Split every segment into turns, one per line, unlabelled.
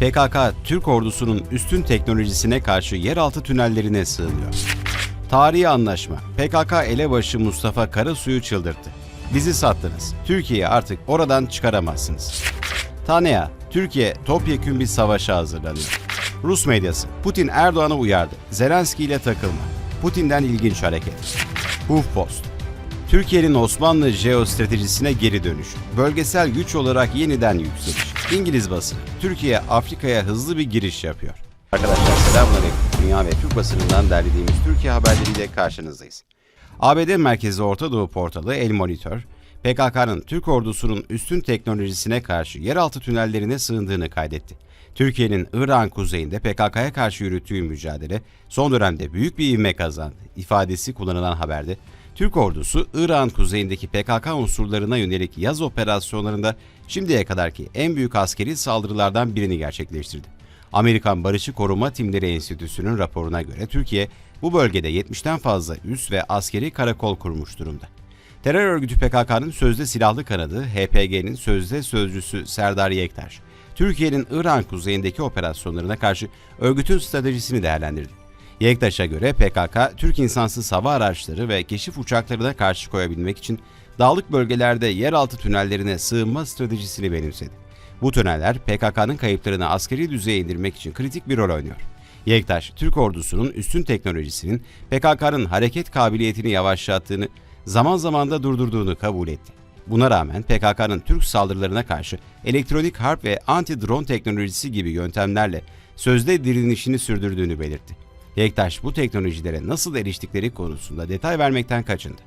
PKK, Türk ordusunun üstün teknolojisine karşı yeraltı tünellerine sığınıyor. Tarihi anlaşma, PKK elebaşı Mustafa Karasu'yu çıldırttı. Bizi sattınız, Türkiye'yi artık oradan çıkaramazsınız. Tanea, Türkiye topyekün bir savaşa hazırlanıyor. Rus medyası, Putin Erdoğan'a uyardı. Zelenski ile takılma. Putin'den ilginç hareket. HuffPost, Türkiye'nin Osmanlı jeostratejisine geri dönüş. Bölgesel güç olarak yeniden yükseliş. İngiliz basını, Türkiye Afrika'ya hızlı bir giriş yapıyor. Arkadaşlar selamünaleyküm. Dünya ve Türk basınından derlediğimiz Türkiye haberleriyle karşınızdayız. ABD merkezi Orta Doğu portalı El Monitor, PKK'nın Türk ordusunun üstün teknolojisine karşı yeraltı tünellerine sığındığını kaydetti. Türkiye'nin İran kuzeyinde PKK'ya karşı yürüttüğü mücadele son dönemde büyük bir ivme kazandı ifadesi kullanılan haberde Türk ordusu İran kuzeyindeki PKK unsurlarına yönelik yaz operasyonlarında şimdiye kadarki en büyük askeri saldırılardan birini gerçekleştirdi. Amerikan Barışı Koruma Timleri Enstitüsü'nün raporuna göre Türkiye bu bölgede 70'ten fazla üs ve askeri karakol kurmuş durumda. Terör örgütü PKK'nın sözde silahlı kanadı HPG'nin sözde sözcüsü Serdar Yektaş, Türkiye'nin İran kuzeyindeki operasyonlarına karşı örgütün stratejisini değerlendirdi. Yektaş'a göre PKK, Türk insansız hava araçları ve keşif uçaklarına karşı koyabilmek için dağlık bölgelerde yeraltı tünellerine sığınma stratejisini benimsedi. Bu tüneller PKK'nın kayıplarını askeri düzeye indirmek için kritik bir rol oynuyor. Yektaş, Türk ordusunun üstün teknolojisinin PKK'nın hareket kabiliyetini yavaşlattığını, zaman zaman da durdurduğunu kabul etti. Buna rağmen PKK'nın Türk saldırılarına karşı elektronik harp ve anti-drone teknolojisi gibi yöntemlerle sözde direnişini sürdürdüğünü belirtti. Yektaş bu teknolojilere nasıl eriştikleri konusunda detay vermekten kaçındı.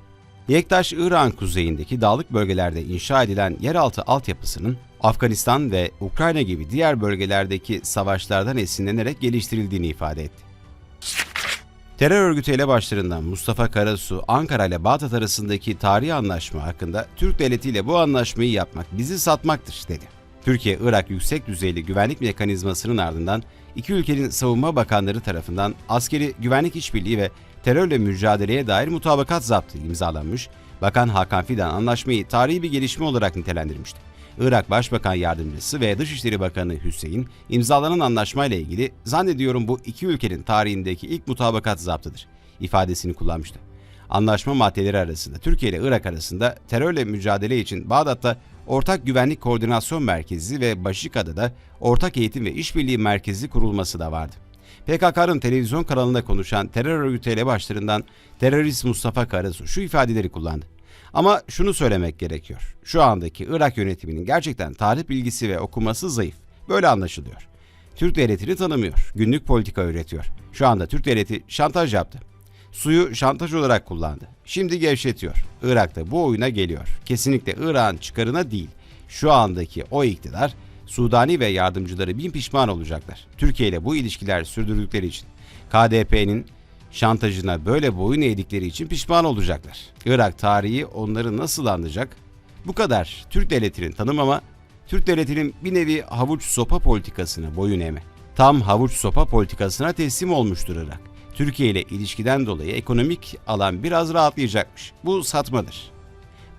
Yektaş, İran kuzeyindeki dağlık bölgelerde inşa edilen yeraltı altyapısının Afganistan ve Ukrayna gibi diğer bölgelerdeki savaşlardan esinlenerek geliştirildiğini ifade etti. Terör örgütü elebaşlarından Mustafa Karasu, Ankara ile Bağdat arasındaki tarihi anlaşma hakkında Türk devletiyle bu anlaşmayı yapmak bizi satmaktır dedi. Türkiye-Irak yüksek düzeyli güvenlik mekanizmasının ardından iki ülkenin savunma bakanları tarafından askeri güvenlik işbirliği ve terörle mücadeleye dair mutabakat zaptı imzalanmış, Bakan Hakan Fidan anlaşmayı tarihi bir gelişme olarak nitelendirmişti. Irak Başbakan Yardımcısı ve Dışişleri Bakanı Hüseyin imzalanan anlaşmayla ilgili zannediyorum bu iki ülkenin tarihindeki ilk mutabakat zaptıdır ifadesini kullanmıştı. Anlaşma maddeleri arasında Türkiye ile Irak arasında terörle mücadele için Bağdat'ta Ortak Güvenlik Koordinasyon Merkezi ve Başika'da Ortak Eğitim ve İşbirliği Merkezi kurulması da vardı. PKK'nın televizyon kanalında konuşan terör örgütü elebaşlarından terörist Mustafa Karasu şu ifadeleri kullandı. Ama şunu söylemek gerekiyor. Şu andaki Irak yönetiminin gerçekten tarih bilgisi ve okuması zayıf. Böyle anlaşılıyor. Türk devletini tanımıyor. Günlük politika üretiyor. Şu anda Türk devleti şantaj yaptı. Suyu şantaj olarak kullandı. Şimdi gevşetiyor. Irak'ta bu oyuna geliyor. Kesinlikle Irak'ın çıkarına değil. Şu andaki o iktidar Sudani ve yardımcıları bin pişman olacaklar. Türkiye ile bu ilişkiler sürdürdükleri için. KDP'nin şantajına böyle boyun eğdikleri için pişman olacaklar. Irak tarihi onları nasıl anlayacak? Bu kadar Türk devletinin tanımama, Türk devletinin bir nevi havuç sopa politikasına boyun eğme. Tam havuç sopa politikasına teslim olmuştur Irak. Türkiye ile ilişkiden dolayı ekonomik alan biraz rahatlayacakmış. Bu satmadır.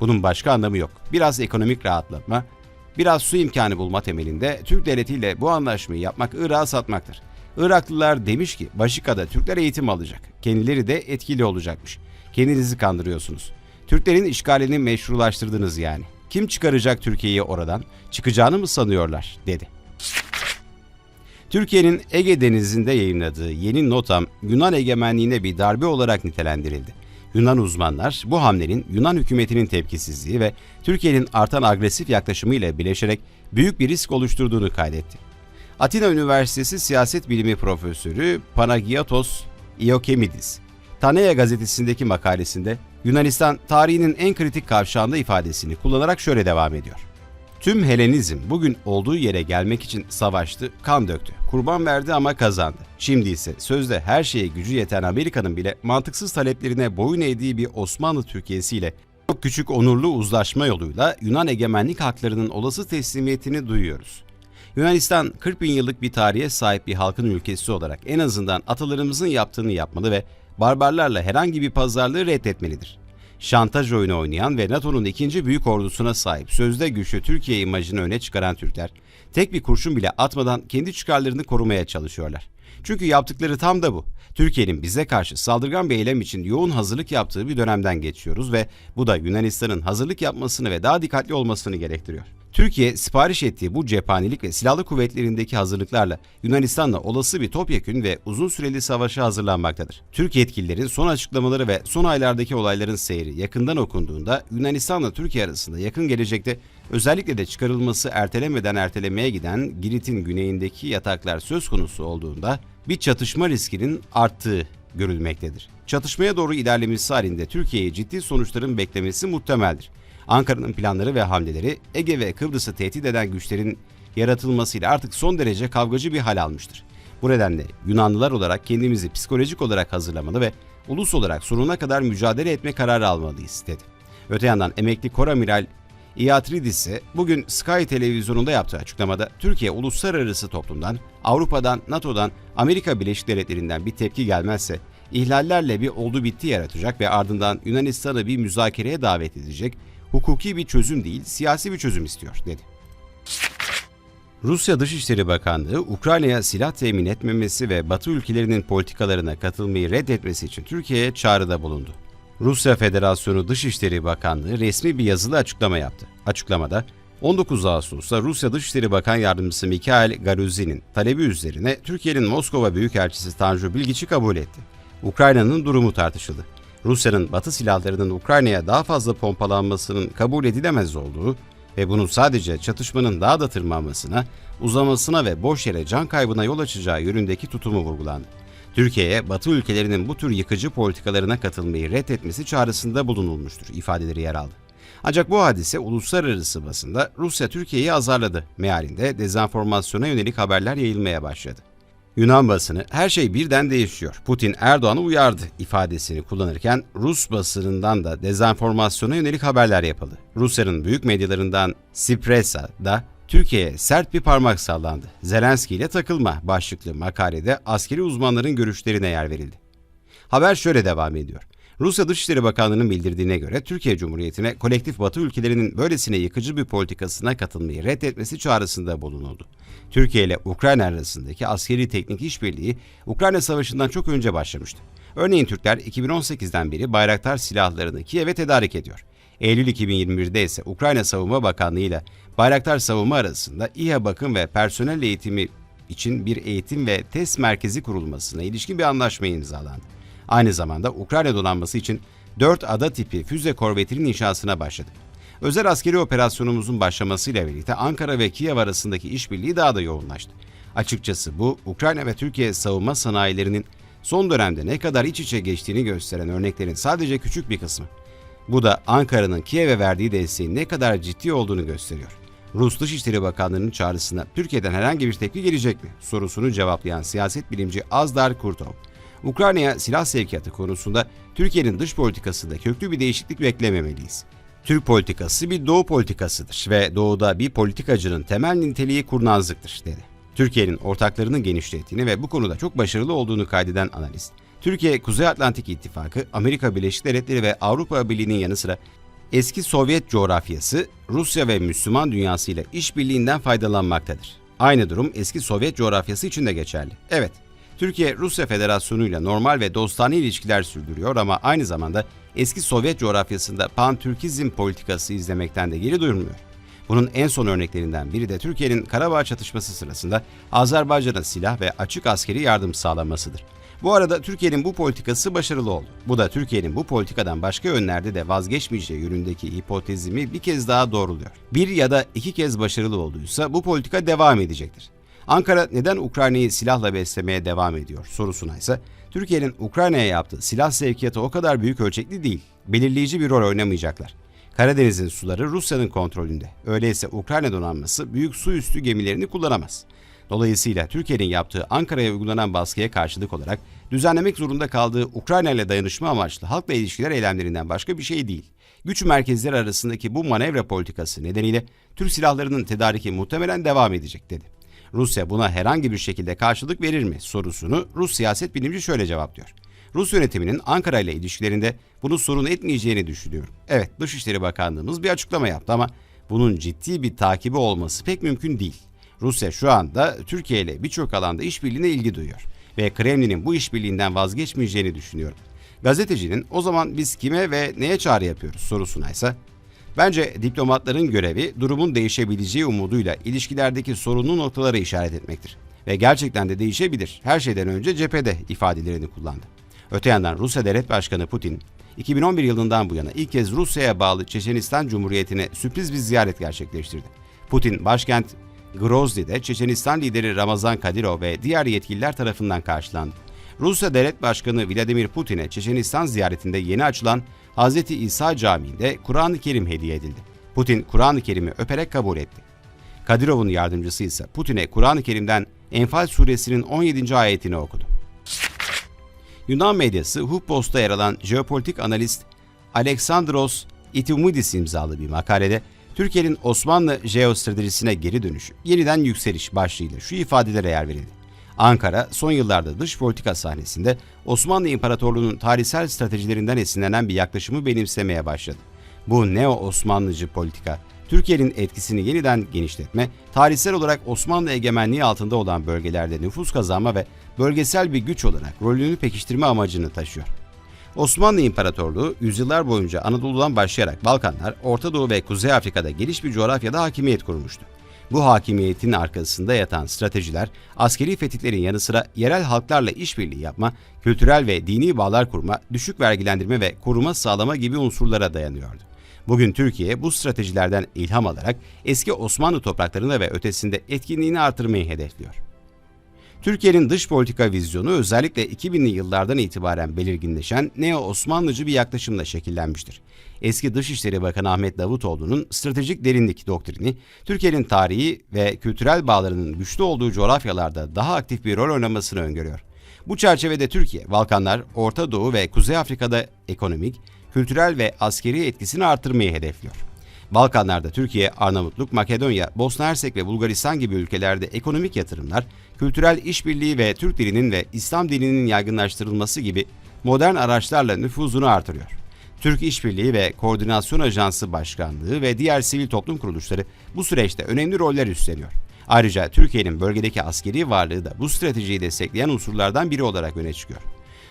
Bunun başka anlamı yok. Biraz ekonomik rahatlatma, biraz su imkanı bulma temelinde Türk devletiyle bu anlaşmayı yapmak Irak'a satmaktır. Iraklılar demiş ki Başika'da Türkler eğitim alacak. Kendileri de etkili olacakmış. Kendinizi kandırıyorsunuz. Türklerin işgalini meşrulaştırdınız yani. Kim çıkaracak Türkiye'yi oradan? Çıkacağını mı sanıyorlar? dedi. Türkiye'nin Ege Denizi'nde yayınladığı yeni notam Yunan egemenliğine bir darbe olarak nitelendirildi. Yunan uzmanlar bu hamlenin Yunan hükümetinin tepkisizliği ve Türkiye'nin artan agresif yaklaşımıyla birleşerek büyük bir risk oluşturduğunu kaydetti. Atina Üniversitesi Siyaset Bilimi Profesörü Panagiatos Iokemidis, Tanea gazetesindeki makalesinde Yunanistan tarihinin en kritik kavşağında ifadesini kullanarak şöyle devam ediyor. Tüm Helenizm bugün olduğu yere gelmek için savaştı, kan döktü, kurban verdi ama kazandı. Şimdi ise sözde her şeye gücü yeten Amerika'nın bile mantıksız taleplerine boyun eğdiği bir Osmanlı Türkiye'siyle çok küçük onurlu uzlaşma yoluyla Yunan egemenlik haklarının olası teslimiyetini duyuyoruz. Yunanistan 40 bin yıllık bir tarihe sahip bir halkın ülkesi olarak en azından atalarımızın yaptığını yapmalı ve barbarlarla herhangi bir pazarlığı reddetmelidir. Şantaj oyunu oynayan ve NATO'nun ikinci büyük ordusuna sahip sözde güçlü Türkiye imajını öne çıkaran Türkler, tek bir kurşun bile atmadan kendi çıkarlarını korumaya çalışıyorlar. Çünkü yaptıkları tam da bu. Türkiye'nin bize karşı saldırgan bir eylem için yoğun hazırlık yaptığı bir dönemden geçiyoruz ve bu da Yunanistan'ın hazırlık yapmasını ve daha dikkatli olmasını gerektiriyor. Türkiye sipariş ettiği bu cephanelik ve silahlı kuvvetlerindeki hazırlıklarla Yunanistan'la olası bir topyekün ve uzun süreli savaşa hazırlanmaktadır. Türk yetkililerin son açıklamaları ve son aylardaki olayların seyri yakından okunduğunda Yunanistan'la Türkiye arasında yakın gelecekte özellikle de çıkarılması ertelemeden ertelemeye giden Girit'in güneyindeki yataklar söz konusu olduğunda bir çatışma riskinin arttığı görülmektedir. Çatışmaya doğru ilerlemesi halinde Türkiye'ye ciddi sonuçların beklemesi muhtemeldir. Ankara'nın planları ve hamleleri Ege ve Kıbrıs'ı tehdit eden güçlerin yaratılmasıyla artık son derece kavgacı bir hal almıştır. Bu nedenle Yunanlılar olarak kendimizi psikolojik olarak hazırlamalı ve ulus olarak sonuna kadar mücadele etme kararı almalıyız dedi. Öte yandan emekli Koramiral Iatridis ise bugün Sky televizyonunda yaptığı açıklamada Türkiye uluslararası toplumdan, Avrupa'dan, NATO'dan, Amerika Birleşik Devletleri'nden bir tepki gelmezse ihlallerle bir oldu bitti yaratacak ve ardından Yunanistan'ı bir müzakereye davet edecek, hukuki bir çözüm değil, siyasi bir çözüm istiyor dedi. Rusya Dışişleri Bakanlığı, Ukrayna'ya silah temin etmemesi ve Batı ülkelerinin politikalarına katılmayı reddetmesi için Türkiye'ye çağrıda bulundu. Rusya Federasyonu Dışişleri Bakanlığı resmi bir yazılı açıklama yaptı. Açıklamada, 19 Ağustos'ta Rusya Dışişleri Bakan Yardımcısı Mikhail Galuzin'in talebi üzerine Türkiye'nin Moskova Büyükelçisi Tanju Bilgiç'i kabul etti. Ukrayna'nın durumu tartışıldı. Rusya'nın Batı silahlarının Ukrayna'ya daha fazla pompalanmasının kabul edilemez olduğu ve bunun sadece çatışmanın daha da tırmanmasına, uzamasına ve boş yere can kaybına yol açacağı yönündeki tutumu vurgulandı. Türkiye'ye Batı ülkelerinin bu tür yıkıcı politikalarına katılmayı reddetmesi çağrısında bulunulmuştur ifadeleri yer aldı. Ancak bu hadise uluslararası basında Rusya Türkiye'yi azarladı mealinde dezenformasyona yönelik haberler yayılmaya başladı. Yunan basını her şey birden değişiyor. Putin Erdoğan'ı uyardı ifadesini kullanırken Rus basınından da dezenformasyona yönelik haberler yapıldı. Rusya'nın büyük medyalarından Sipresa'da Türkiye'ye sert bir parmak sallandı. Zelenski ile takılma başlıklı makalede askeri uzmanların görüşlerine yer verildi. Haber şöyle devam ediyor. Rusya Dışişleri Bakanlığı'nın bildirdiğine göre Türkiye Cumhuriyeti'ne kolektif Batı ülkelerinin böylesine yıkıcı bir politikasına katılmayı reddetmesi çağrısında bulunuldu. Türkiye ile Ukrayna arasındaki askeri teknik işbirliği Ukrayna Savaşı'ndan çok önce başlamıştı. Örneğin Türkler 2018'den beri Bayraktar silahlarını Kiev'e tedarik ediyor. Eylül 2021'de ise Ukrayna Savunma Bakanlığı ile Bayraktar Savunma arasında İHA bakım ve personel eğitimi için bir eğitim ve test merkezi kurulmasına ilişkin bir anlaşma imzalandı. Aynı zamanda Ukrayna donanması için 4 ada tipi füze korvetinin inşasına başladı. Özel askeri operasyonumuzun başlamasıyla birlikte Ankara ve Kiev arasındaki işbirliği daha da yoğunlaştı. Açıkçası bu Ukrayna ve Türkiye savunma sanayilerinin son dönemde ne kadar iç içe geçtiğini gösteren örneklerin sadece küçük bir kısmı. Bu da Ankara'nın Kiev'e verdiği desteğin ne kadar ciddi olduğunu gösteriyor. Rus Dışişleri Bakanlığı'nın çağrısına Türkiye'den herhangi bir tepki gelecek mi sorusunu cevaplayan siyaset bilimci Azdar Kurtov, Ukrayna'ya silah sevkiyatı konusunda Türkiye'nin dış politikasında köklü bir değişiklik beklememeliyiz. Türk politikası bir doğu politikasıdır ve doğuda bir politikacının temel niteliği kurnazlıktır dedi. Türkiye'nin ortaklarının genişlettiğini ve bu konuda çok başarılı olduğunu kaydeden analist, Türkiye, Kuzey Atlantik İttifakı, Amerika Birleşik Devletleri ve Avrupa Birliği'nin yanı sıra eski Sovyet coğrafyası, Rusya ve Müslüman dünyasıyla işbirliğinden faydalanmaktadır. Aynı durum eski Sovyet coğrafyası için de geçerli. Evet, Türkiye, Rusya Federasyonu ile normal ve dostane ilişkiler sürdürüyor ama aynı zamanda eski Sovyet coğrafyasında pan-Türkizm politikası izlemekten de geri durmuyor. Bunun en son örneklerinden biri de Türkiye'nin Karabağ çatışması sırasında Azerbaycan'a silah ve açık askeri yardım sağlamasıdır. Bu arada Türkiye'nin bu politikası başarılı oldu. Bu da Türkiye'nin bu politikadan başka yönlerde de vazgeçmeyeceği yönündeki hipotezimi bir kez daha doğruluyor. Bir ya da iki kez başarılı olduysa bu politika devam edecektir. Ankara neden Ukrayna'yı silahla beslemeye devam ediyor sorusuna ise Türkiye'nin Ukrayna'ya yaptığı silah sevkiyatı o kadar büyük ölçekli değil. Belirleyici bir rol oynamayacaklar. Karadeniz'in suları Rusya'nın kontrolünde. Öyleyse Ukrayna donanması büyük su üstü gemilerini kullanamaz. Dolayısıyla Türkiye'nin yaptığı Ankara'ya uygulanan baskıya karşılık olarak düzenlemek zorunda kaldığı Ukrayna ile dayanışma amaçlı halkla ilişkiler eylemlerinden başka bir şey değil. Güç merkezleri arasındaki bu manevra politikası nedeniyle Türk silahlarının tedariki muhtemelen devam edecek dedi. Rusya buna herhangi bir şekilde karşılık verir mi sorusunu Rus siyaset bilimci şöyle cevaplıyor. Rus yönetiminin Ankara ile ilişkilerinde bunu sorun etmeyeceğini düşünüyorum. Evet, Dışişleri Bakanlığımız bir açıklama yaptı ama bunun ciddi bir takibi olması pek mümkün değil. Rusya şu anda Türkiye ile birçok alanda işbirliğine ilgi duyuyor ve Kremlin'in bu işbirliğinden vazgeçmeyeceğini düşünüyorum. Gazetecinin o zaman biz kime ve neye çağrı yapıyoruz sorusuna ise bence diplomatların görevi durumun değişebileceği umuduyla ilişkilerdeki sorunlu noktaları işaret etmektir. Ve gerçekten de değişebilir. Her şeyden önce cephede ifadelerini kullandı. Öte yandan Rusya Devlet Başkanı Putin, 2011 yılından bu yana ilk kez Rusya'ya bağlı Çeçenistan Cumhuriyeti'ne sürpriz bir ziyaret gerçekleştirdi. Putin, başkent Grozny'de Çeçenistan lideri Ramazan Kadyrov ve diğer yetkililer tarafından karşılandı. Rusya Devlet Başkanı Vladimir Putin'e Çeçenistan ziyaretinde yeni açılan Hz. İsa Camii'nde Kur'an-ı Kerim hediye edildi. Putin Kur'an-ı Kerim'i öperek kabul etti. Kadirov'un yardımcısı ise Putin'e Kur'an-ı Kerim'den Enfal suresinin 17. ayetini okudu. Yunan medyası Huffpost'ta yer alan jeopolitik analist Alexandros Itimudis imzalı bir makalede Türkiye'nin Osmanlı jeostratejisine geri dönüşü, yeniden yükseliş başlığıyla şu ifadelere yer verildi. Ankara son yıllarda dış politika sahnesinde Osmanlı İmparatorluğu'nun tarihsel stratejilerinden esinlenen bir yaklaşımı benimsemeye başladı. Bu neo-Osmanlıcı politika, Türkiye'nin etkisini yeniden genişletme, tarihsel olarak Osmanlı egemenliği altında olan bölgelerde nüfus kazanma ve bölgesel bir güç olarak rolünü pekiştirme amacını taşıyor. Osmanlı İmparatorluğu yüzyıllar boyunca Anadolu'dan başlayarak Balkanlar, Orta Doğu ve Kuzey Afrika'da geniş bir coğrafyada hakimiyet kurmuştu. Bu hakimiyetin arkasında yatan stratejiler, askeri fetihlerin yanı sıra yerel halklarla işbirliği yapma, kültürel ve dini bağlar kurma, düşük vergilendirme ve koruma sağlama gibi unsurlara dayanıyordu. Bugün Türkiye bu stratejilerden ilham alarak eski Osmanlı topraklarında ve ötesinde etkinliğini artırmayı hedefliyor. Türkiye'nin dış politika vizyonu özellikle 2000'li yıllardan itibaren belirginleşen neo-Osmanlıcı bir yaklaşımla şekillenmiştir. Eski Dışişleri Bakanı Ahmet Davutoğlu'nun stratejik derinlik doktrini, Türkiye'nin tarihi ve kültürel bağlarının güçlü olduğu coğrafyalarda daha aktif bir rol oynamasını öngörüyor. Bu çerçevede Türkiye, Balkanlar, Orta Doğu ve Kuzey Afrika'da ekonomik, kültürel ve askeri etkisini artırmayı hedefliyor. Balkanlarda Türkiye, Arnavutluk, Makedonya, Bosna Hersek ve Bulgaristan gibi ülkelerde ekonomik yatırımlar, kültürel işbirliği ve Türk dilinin ve İslam dininin yaygınlaştırılması gibi modern araçlarla nüfuzunu artırıyor. Türk İşbirliği ve Koordinasyon Ajansı Başkanlığı ve diğer sivil toplum kuruluşları bu süreçte önemli roller üstleniyor. Ayrıca Türkiye'nin bölgedeki askeri varlığı da bu stratejiyi destekleyen unsurlardan biri olarak öne çıkıyor.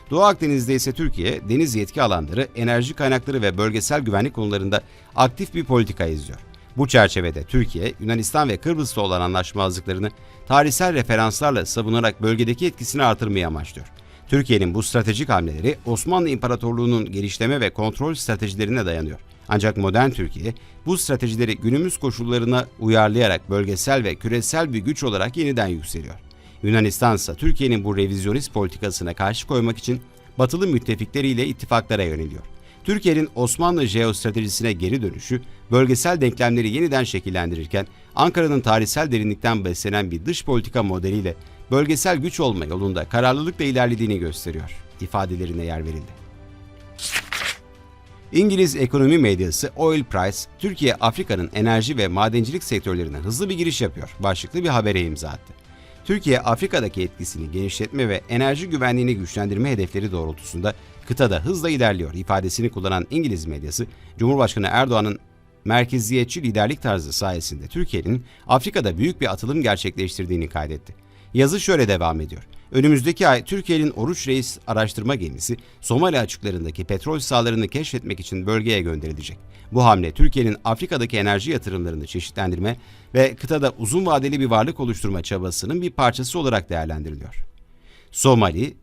Doğu Akdeniz'de ise Türkiye, deniz yetki alanları, enerji kaynakları ve bölgesel güvenlik konularında aktif bir politika izliyor. Bu çerçevede Türkiye, Yunanistan ve Kıbrıs'ta olan anlaşmazlıklarını tarihsel referanslarla savunarak bölgedeki etkisini artırmayı amaçlıyor. Türkiye'nin bu stratejik hamleleri Osmanlı İmparatorluğu'nun gelişleme ve kontrol stratejilerine dayanıyor. Ancak modern Türkiye bu stratejileri günümüz koşullarına uyarlayarak bölgesel ve küresel bir güç olarak yeniden yükseliyor. Yunanistan ise Türkiye'nin bu revizyonist politikasına karşı koymak için batılı müttefikleriyle ittifaklara yöneliyor. Türkiye'nin Osmanlı jeostratejisine geri dönüşü, bölgesel denklemleri yeniden şekillendirirken Ankara'nın tarihsel derinlikten beslenen bir dış politika modeliyle bölgesel güç olma yolunda kararlılıkla ilerlediğini gösteriyor ifadelerine yer verildi. İngiliz ekonomi medyası Oil Price, Türkiye Afrika'nın enerji ve madencilik sektörlerine hızlı bir giriş yapıyor başlıklı bir habere imza attı. Türkiye, Afrika'daki etkisini genişletme ve enerji güvenliğini güçlendirme hedefleri doğrultusunda kıtada hızla ilerliyor ifadesini kullanan İngiliz medyası, Cumhurbaşkanı Erdoğan'ın merkeziyetçi liderlik tarzı sayesinde Türkiye'nin Afrika'da büyük bir atılım gerçekleştirdiğini kaydetti. Yazı şöyle devam ediyor. Önümüzdeki ay Türkiye'nin Oruç Reis araştırma gemisi Somali açıklarındaki petrol sahalarını keşfetmek için bölgeye gönderilecek. Bu hamle Türkiye'nin Afrika'daki enerji yatırımlarını çeşitlendirme ve kıtada uzun vadeli bir varlık oluşturma çabasının bir parçası olarak değerlendiriliyor. Somali,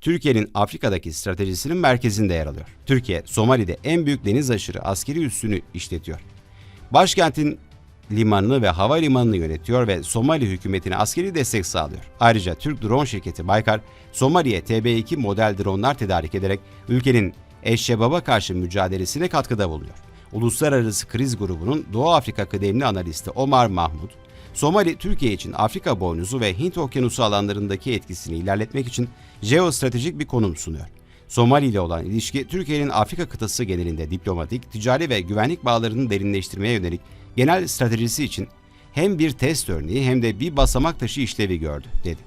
Türkiye'nin Afrika'daki stratejisinin merkezinde yer alıyor. Türkiye, Somali'de en büyük deniz aşırı askeri üssünü işletiyor. Başkentin limanını ve havalimanını yönetiyor ve Somali hükümetine askeri destek sağlıyor. Ayrıca Türk drone şirketi Baykar, Somali'ye TB2 model dronlar tedarik ederek ülkenin Eşşebab'a karşı mücadelesine katkıda bulunuyor. Uluslararası Kriz Grubu'nun Doğu Afrika kıdemli analisti Omar Mahmud, Somali, Türkiye için Afrika boynuzu ve Hint okyanusu alanlarındaki etkisini ilerletmek için jeostratejik bir konum sunuyor. Somali ile olan ilişki, Türkiye'nin Afrika kıtası genelinde diplomatik, ticari ve güvenlik bağlarını derinleştirmeye yönelik genel stratejisi için hem bir test örneği hem de bir basamak taşı işlevi gördü, dedi.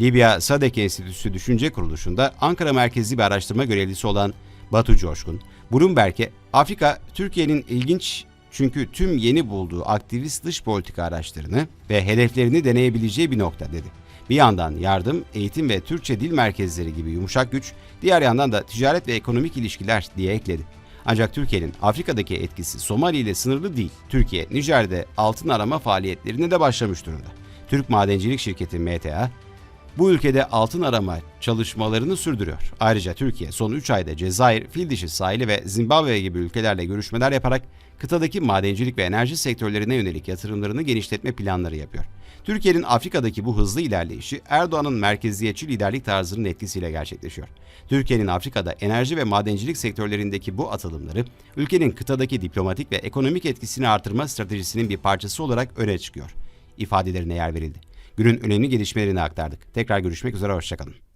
Libya Sadek Enstitüsü Düşünce Kuruluşu'nda Ankara merkezli bir araştırma görevlisi olan Batu Coşkun, Bloomberg'e Afrika Türkiye'nin ilginç çünkü tüm yeni bulduğu aktivist dış politika araçlarını ve hedeflerini deneyebileceği bir nokta dedi. Bir yandan yardım, eğitim ve Türkçe dil merkezleri gibi yumuşak güç, diğer yandan da ticaret ve ekonomik ilişkiler diye ekledi. Ancak Türkiye'nin Afrika'daki etkisi Somali ile sınırlı değil. Türkiye, Nijer'de altın arama faaliyetlerine de başlamış durumda. Türk madencilik şirketi MTA, bu ülkede altın arama çalışmalarını sürdürüyor. Ayrıca Türkiye son 3 ayda Cezayir, Fildişi sahili ve Zimbabwe gibi ülkelerle görüşmeler yaparak kıtadaki madencilik ve enerji sektörlerine yönelik yatırımlarını genişletme planları yapıyor. Türkiye'nin Afrika'daki bu hızlı ilerleyişi Erdoğan'ın merkeziyetçi liderlik tarzının etkisiyle gerçekleşiyor. Türkiye'nin Afrika'da enerji ve madencilik sektörlerindeki bu atılımları ülkenin kıtadaki diplomatik ve ekonomik etkisini artırma stratejisinin bir parçası olarak öne çıkıyor. İfadelerine yer verildi. Günün önemli gelişmelerini aktardık. Tekrar görüşmek üzere, hoşçakalın.